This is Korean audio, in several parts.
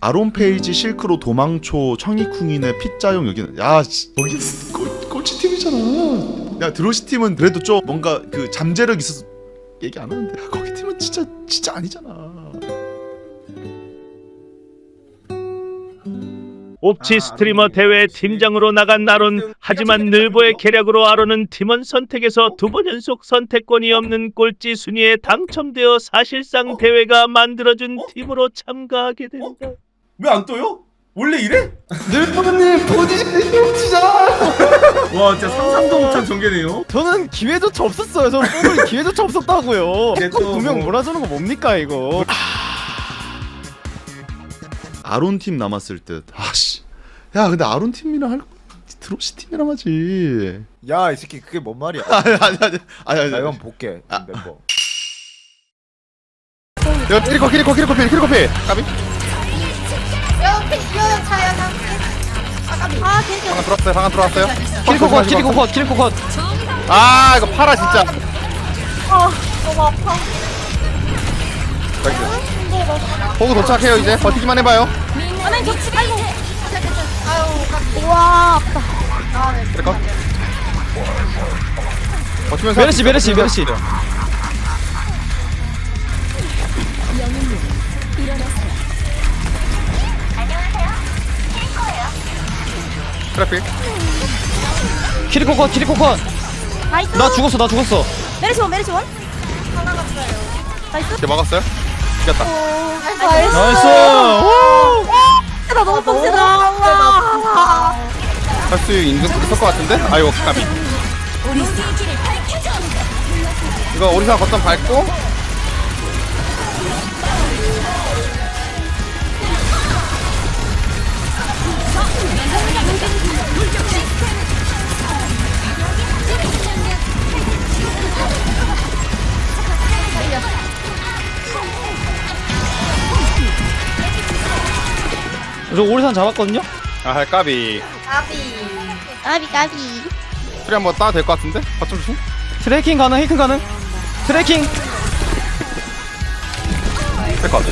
아론 페이지 실크로 도망초 청이쿵이네 피자용 여기는 야 씨, 거기 꼴- 꼴찌 팀이잖아. 야 드로시 팀은 그래도 좀 뭔가 그 잠재력 있어서 얘기 안 하는데 야, 거기 팀은 진짜 진짜 아니잖아. 옵치 스트리머 대회 팀장으로 나간 아론 하지만 늘보의 계략으로 아론은 팀원 선택에서 두 번 연속 선택권이 없는 꼴찌 순위에 당첨되어 사실상 대회가 만들어준 팀으로 참가하게 된다. 왜 안 떠요? 원래 이래? 늘보님 포지션이 똥치잖아 와 진짜 상상도 못한 전개네요 저는 기회조차 없었어요 저는 뽑을 기회조차 없었다고요 또 두명 뭐- 몰아주는 거 뭡니까 이거 아론 팀 남았을 듯. 아씨. 야 근데 아론 팀이랑 할 드로시 팀이랑 하지. 야 이 새끼 그게 뭔 말이야? 아니 아니 아니 아니 아니. 나 이건 볼게 아. 멤버. 야 키리코 키리코 키리코 필 키리코 필 까비 차야. 아, 괜찮아. 방안 들어왔어요 방안 들어왔어요 키리코 컷 키리코 컷 키리코 컷 아 이거 팔아 진짜 아, 너무 아파. 보고 도착해요 이제 버티기만 해봐요 아니, 저 치, 아이고. 아유, 깜- 우와, 아프다. 아, 네. 키리코 버티면서 메르시 메르시 메르시 트래픽 키리코 컷 키리코 컷나 나이스. 죽었어 나 죽었어 메르시 원, 메르시 원. 하나 갔어요. 나이스. 이제 막았어요 이겼다 오, 나이스. 나이스 나 너무 빡세다. 와. 할수 있는 있을 것 같은데 아이고 까비 이거 오리사 거점 밟고 저 오리산 잡았거든요? 아 까비. 까비. 까비, 까비. 소리 한번 따도 될 것 같은데? 거점 조심. 트래킹 가능 헤이킹 가능? 트래킹! 될것 같아.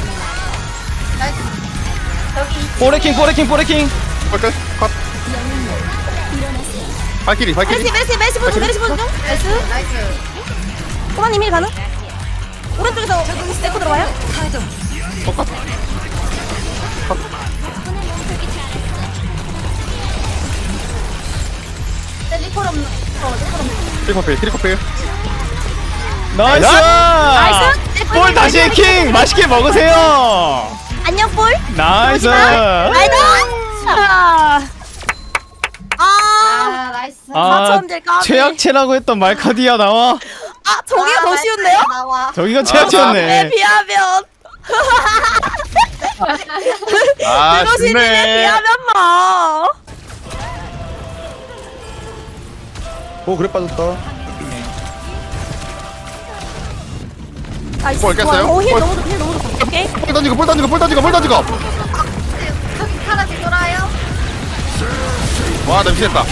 포레킹 포레킹 포레킹! 컷 컷. 발키리 발키리 메르시, 메르시, 메르시 보는 중, 메르시 보는 중. 나이스. 호만님 힐 가능? 오른쪽에서 데리고 들어와요? 똑같 네, 리콜 없는. 어, 리콜 없는. 트리커필 트리커필 나이스 나이스. 볼 다시 해킹 맛있게 먹으세요 안녕, 볼. 나이스 나이스. 아. 아, 나이스. 아, 4천 될 까비. 최악체라고 했던 말카디아 나와 아, 저기가 더 쉬운데요? 나와. 저기가 에 최악체였네 비하면. 아 이러시니 비하면 뭐. 오 그래 빠졌다. 나이스. 볼 깼어요? 오, 힐 볼. 너무 좋, 힐 너무 좋. 오케이. 볼 던지고 볼 던지고 볼 던지고 볼 던지고 저기 카라지 돌아요. 와 냄새했다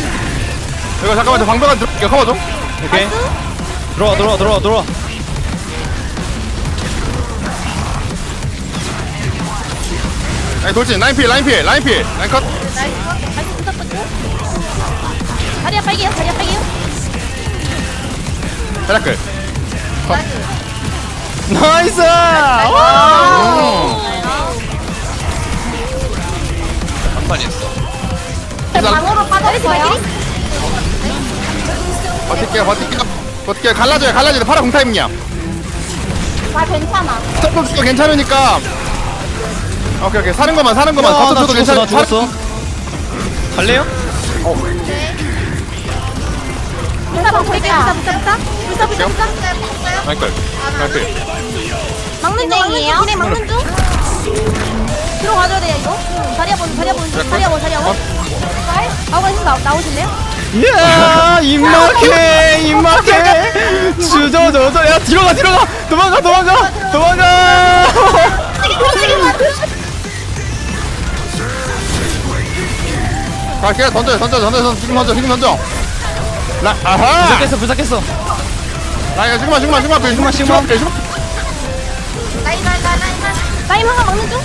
이거 잠깐만 저 방벽 안 들어올게요. 커버 좀. 오케이. 들어와 들어와 들어와 들어와. 아니 돌진. 라인 필 라인 필 라인 필. 라인 컷. 나이스. 나이스 붙었고. 다리야 빨개요. 다리야 빨개요. 헤라클. 나이스. 방어로 빠졌어요. 버틸게요 버틸게요 버틸게요 갈라져요 갈라져요 파라 공타임이야 아 괜찮아. 스톱도 괜찮으니까 오케이 오케이 사는 것만 사는 것만 와, 버튼 나 쳐도 죽었어 나 괜찮아 죽었어 갈래요? 불사 방패 불사 불사 불사 불사 불사 불사. 라인클 라인필 막는 중이에요. 그냥 막는 중. 들어가줘야 돼요 이거. 다리야 본 다리야 본 다리야 본 다리야 본. 아우가 힘 나- 나오실래요? 이야 입막해 입막해. 주저저저 야 뒤로 가 뒤로 가. 도망가 도망가 도망가. 갈게요 던져요 던져 던져 던져 지금 던져 지금 던져. 라 아하! 불삭했어 불삭했어. 라인 지금만 지금만 지금만 지금만 지금만 지금만. 라인 라인 라인 라인 하나 막는 중.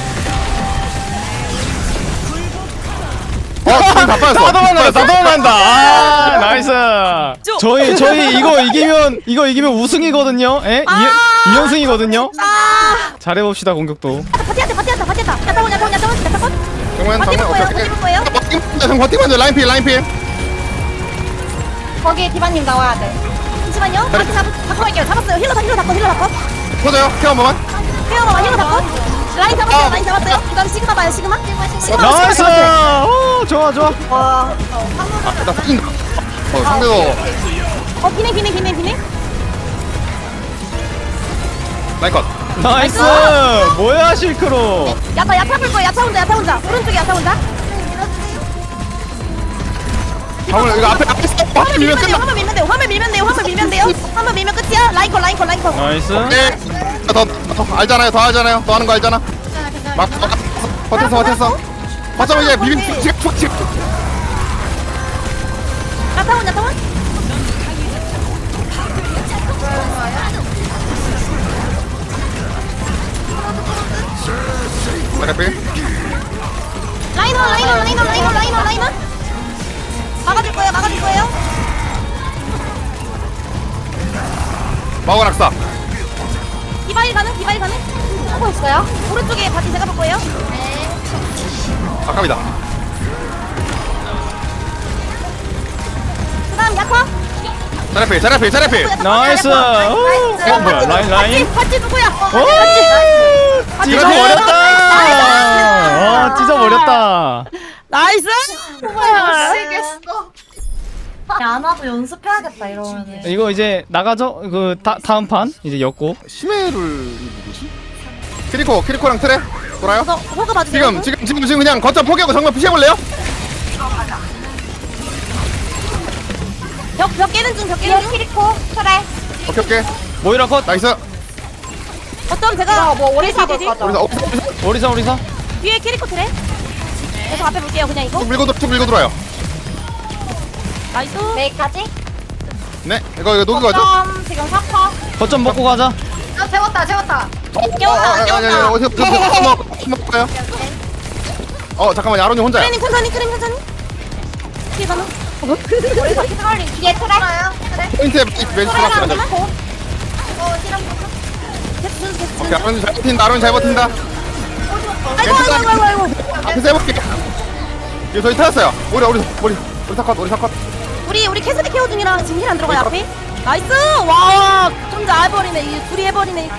다 빠졌어. 다 도망간다 다 도망간다 저희 저희 이거 이기면 이거 이기면 우승이거든요. 예? 아 잘해 봅시다 공격도. 파티한테 파티한테 파티한테. 야타원 야타원 야타원 야타원 정면 버티는 정면 거예요 오케이 버티는 거예요? 형 버티면 돼 라인 필 라인 필. 거기에 디바님 나와야 돼. 잠시만요. 파티 잡 잡고 갈게요. 잡았어요. 힐러 잡고 힐러 잡고. 터져요. 케어 한 번만. 힐러 힐러 잡고. 라인 잡았어요 라인 잡았어요. 그 다음 시그마 봐요 시그마. 시그마 나이스! 오 좋아 좋아. 와. 나 터진다 어 상대도 어 비네 비네 비네 비네. 라인 컷. 나이스! 뭐야 실크로? 야타 야타 볼 거야. 야타 혼자 야타 혼자. 오른쪽에 야타 혼자. 방울 이거 앞에 앞에 싸워. 화면 밀면 밀면 돼요 끝나. 화면 밀면 돼요. 화면 밀면 돼요 화면 밀면 돼요. 화면 밀면 끝이야. 라인 컷 라인 컷 라인 컷. 나이스. 네. 더, 더 알잖아요 더 알잖아요. 더 하는 거 알잖아. 막 버텼어 버텼어. 버텨 이제 비빔 지금 푹 지금 야타 혼 야타 혼 라인 필. 라인 원 라인 원 라인 원 라인 원 라인 원 라인 원 막아줄 거예요 막아줄 거예요? 마고 낙사 디바일 가능 디바일 가능? 하고 있어요? 오른쪽에 바티 제가 볼 거예요? 아깝이다 그다음 야타 자리 필 자리 필. 자리 필 나이스. 오 어, 뭐야 라인 라인. 바티 누구야 오 찢어버렸다. 어 찢어버렸다. 나이스. 안 와도 연습해야겠다 이러면은. 이거 이제 나가죠? 그 다, 다음 판? 이제 엮고. 심해를 누구지? 키리코 키리코랑 트레? 돌아요? 호그 봐주세요. 지금 지금 지금 지금 그냥 거점 포기하고 정면 피해볼래요? 벽, 벽 깨는 중, 벽 깨는 중. 키리코, 그래. 오케이 오케이 모이라 컷 나이스 어쩜 제가 뭐 오래 잡을 우리 사 어, 우리사 오리사 오리사 뒤에 키리코 트래. 그래서 앞에 볼게요, 그냥 이거. 쭉 밀고 들어 쭉 밀고 들어요 나이스. 메이까지. 네 이거 이거 녹이 가죠? 점 지금 사퍼. 거점 먹고 가자 아 재웠다 재웠다 깨웠다, 아니 아니 깨웠다. 어디 어디 어디 먹을까요? 어 잠깐만 아론이 혼자야 크레님 천천히, 크레님 천천히. 뒤에 가는. 우리 바퀴 트롤링. 뒤에 트래. 포인트에 왼쪽 어, 보고. 계속 계속 계속. 오케이 아론이 잘 버틴다 아론이 잘 버틴다 아이고, 아이고, 아이고, 아이고. 앞에서 해볼게 이거 저희 타였어요 우리 우리 우리 우리 사컷 우리 사컷 우리, 우리 캐스디 케어 중이라 지금 힐안 들어가요, 앞에. 나이스! 와, 혼자 해버리네. 이 둘이 해버리네.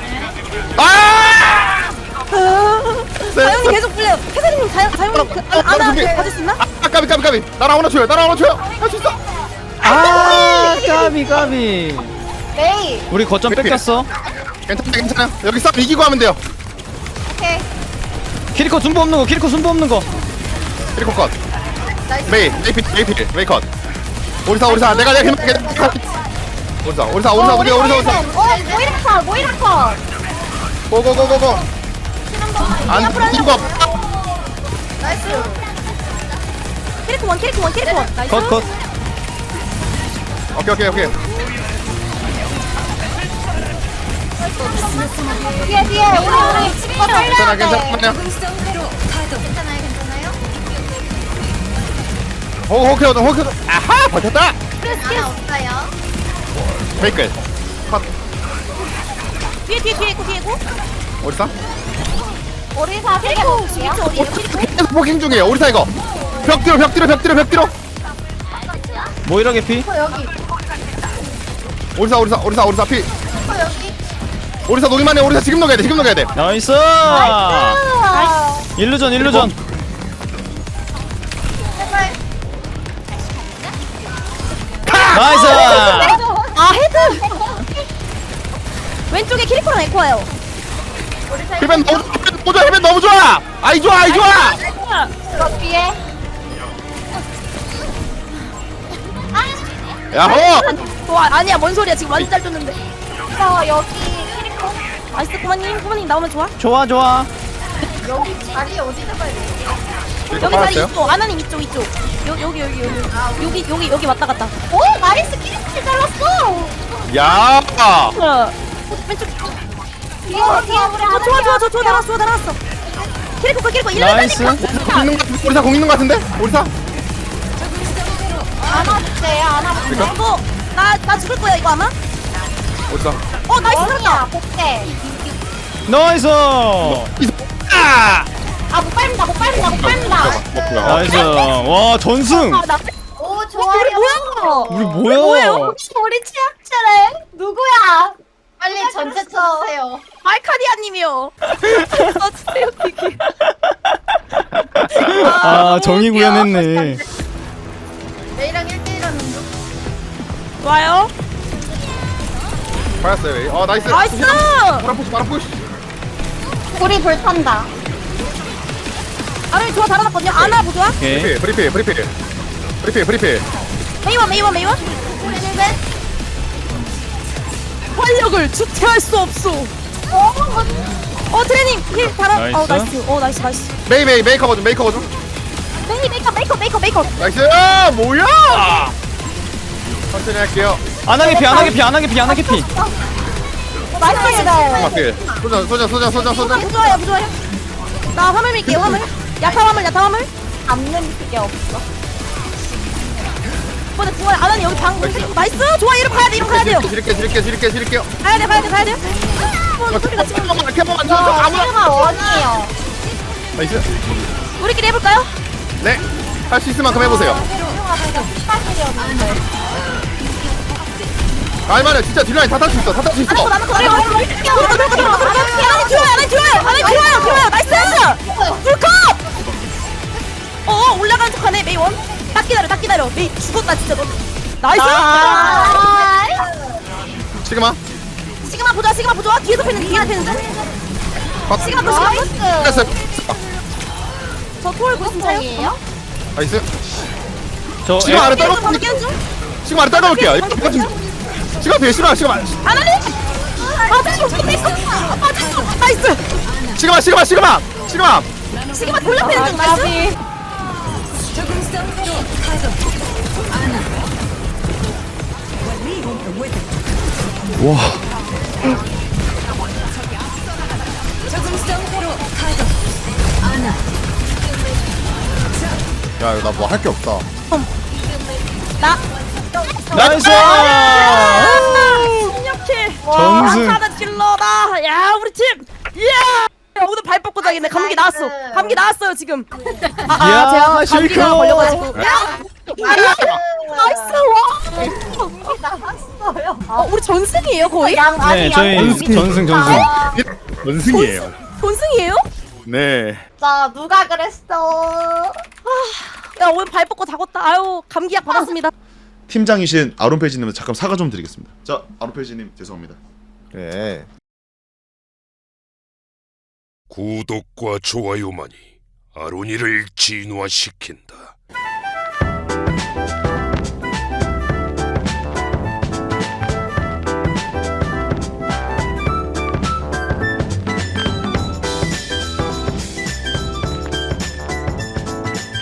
아! 자연이 계속 불려요. 캐스디님, 자연, 자연이 그, 아, 나도 아나 준비. 봐줄 수 있나? 아 까비 까비 까비. 나랑 하나 줘요 나랑 하나 줘요. 할 수 있어. 아 까비 까비. 메이. 우리 거점 뺏겼어. 괜찮아 괜찮아요 여기 싸움 이기고 하면 돼요. 오케이. 키리코 순보 없는 거 키리코 순보 없는 거. 그리고 컷. 메이 메이피 메이피 메이 컷. 오리사 오리사. 내가 내가 힘들게 오리사. 오리사 오리사 우리 오리사 오리사 어, 모이라커, 모이라커. 고고고고고. 안 이거 캐릭터 원, 캐릭터 원, 캐릭터 원. 나이스. 컷 컷 오케이 오케이 오케이 뒤에, 뒤에. 우리, 우리. 집거 괜찮아 살려야 돼. 괜찮아요 괜찮아요, 호그 호그 호그 아하 버텼다 스킬. 없어요. 메이클 컷 뒤에, 뒤에, 뒤에 있고, 뒤에 있고. 오리사 오리사 캐릭터 진짜 어디에요? 캐릭터? 계속 포킹 중이에요 오리사 이거 벽 뒤로 벽 뒤로 벽 뒤로 벽 뒤로. 모이라 개피? 오리사 오리사 오리사 오리사 피. 오리사 녹이만 해 오리사 지금 녹여야 돼 지금 녹여야 돼. 나이스! 아, 일루전 일루전. 나이스! 아 헤드. 왼쪽에 캐릭터랑 에코예요. 힐벤 너무 너무 좋아 힐벤 너무 좋아. 아이 좋아 아이 좋아. 뒤에. 야호 좋아 아니야 뭔 소리야 지금 완전 잘 줬는데. 어 여기 캐릭터. 아이스 그만님 그만님 나오면 좋아. 좋아 좋아 여기 자리 어디 잡아야 돼? 여기 자리? 이쪽 아나님 이쪽 이쪽. 여, 여기 여기 여기 여기 여기 여기 왔다 갔다. 오 나이스 캐릭터 잘랐어. 야 어, 왼쪽. 어, 어, 좋아 좋아 좋아 좋아 나왔어 좋아 나왔어. 캐릭터 거 캐릭터 나이스. 일레다니까. 공 있는 거 같은데? 오리사 공 있는 거 같은데? 오리사 안아볼게요. 안아볼게요. 이거 나 나 죽을 거야 이거 아마. 어디서 어 나이스 살았다. 복대 나이스! 아못 밟는다 못 밟는다 못 밟는다. 나이스. 와 전승! 아, 나오 우리 좋아요. 뭐야? 우리 뭐야? 우리 취약자래. 누구야? 빨리 전체 쳐주세요. 알카디아님이요. 어주세요 기기. 아 정의 구현했네 메이랑 1대1 하는 중 좋아요. 받았어요 메이 어 나이스 나이스. 파라푸시 파라푸시 우리 불탄다 아니 좋아 달아놨거든요. 아나 보조아. 오케이 브리필 브리필 브리필 브리필 브리필 메이원 메이원 메이원. 우리 활력을 주체할 수 없어. 어? 어 트레이닝 힐 달아. 나이스. 어 나이스. 어 나이스 나이스. 메이 메이 메이 커버 좀 메이 커버 좀 메이커 메이커 메이커. 나이스! 아, 뭐야? 천천히 할게요. 안하게 피 안하게 피 안하게 피 안하게 피. 나이스. 나이스. 맞게 소자 소자 소자 소자 소자. 부조아요 부조아요. 나 화물 밀게요 화물. 야타 화물 야타 화물. 잡는 게 없어. 이번에 부활 아나니 여기 방 나이스. 좋아 이름 가야 돼 이름 가야 돼요. 지릴게 지릴게 지릴게 지릴게요. 가야 돼 가야 돼 가야 돼. 어, 소리가 지금 캐머만 캐머만 저 저 아무나 원이에요. 나이스. 우리끼리 해볼까요? 네 할 수 있을 만큼 해보세요 스파킬이었는데 알만해 진짜 딜라인 다 탈 수 있어 다 탈 수 있어. 아니 아니 아니. 불컵. 어 올라가는 척하네 메이원. 딱 기다려 딱 기다려. 메이 죽었다 진짜 너. 나이스. 시그마 시그마 보자 시그마 보자 뒤에서 패는 뒤에서 패는 중. 박 시그마 또 시그마. 됐어 저 토월 고슴 차요? 나이스 저 시그마 아래 중 깨는 중. 시그마 아래 떨어볼게요 이거 좀- 시그마 피해 시그마 시그마 아나니. 아 됐어 됐어. 아 됐어 나이스. 시그마 시그마 시그마 시그마 시그마 돌려 패는 중 나이스. 야 이거 나 뭐 할 게 없다 나. 나이스 신력해. 전승. 하나 찔러다. 야 우리 팀. 이야. 오늘 발 뻗고 자기네 감기 나왔어. 감기 나왔어요 지금. 아, 아 야, 제가 감기가 실컷. 걸려가지고. 야. 나이스 와. 나갔어요 어, 우리 전승이에요 거의? 양 아니 네 저희 양 전승 전승 원승이에요 전승이에요? 네 진짜 누가 그랬어 야 오늘 발 뻗고 자궜다. 아유 감기약 받았습니다. 팀장이신 아론페이지님 잠깐 사과 좀 드리겠습니다. 자 아론페이지님 죄송합니다. 그래 구독과 좋아요만이 아로니를 진화시킨다.